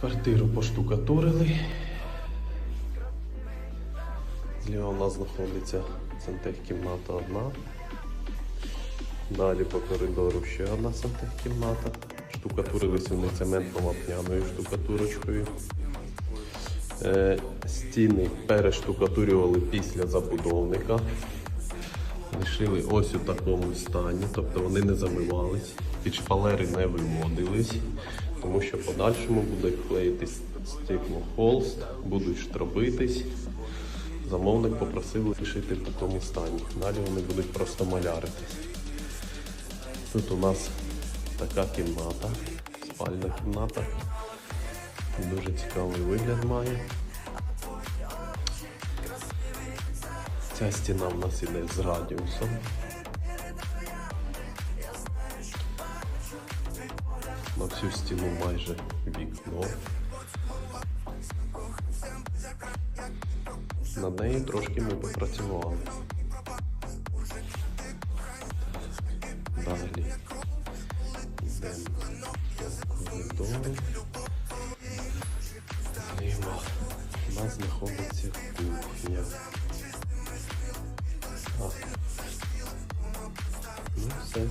Квартиру поштукатурили. Зліва у нас знаходиться сантехкімната одна. Далі по коридору ще одна сантехкімната. Штукатурились вони цементно-вапняною штукатурочкою. Е, стіни перештукатурювали після забудовника. Лишили ось у такому стані, тобто вони не замивались, під шпалери не виводились, тому що в подальшому буде клеїтись стеклохолст, будуть штробитись. Замовник попросив лишити в такому стані. Далі вони будуть просто маляритись. Тут у нас така кімната, спальна кімната. Дуже цікавий вигляд має. Ця стіна в нас іде з радіусом. На всю стіну майже вікно. Над нею трошки ми попрацювали. Далі йдемо. У нас знаходиться кухня. А. Ну все.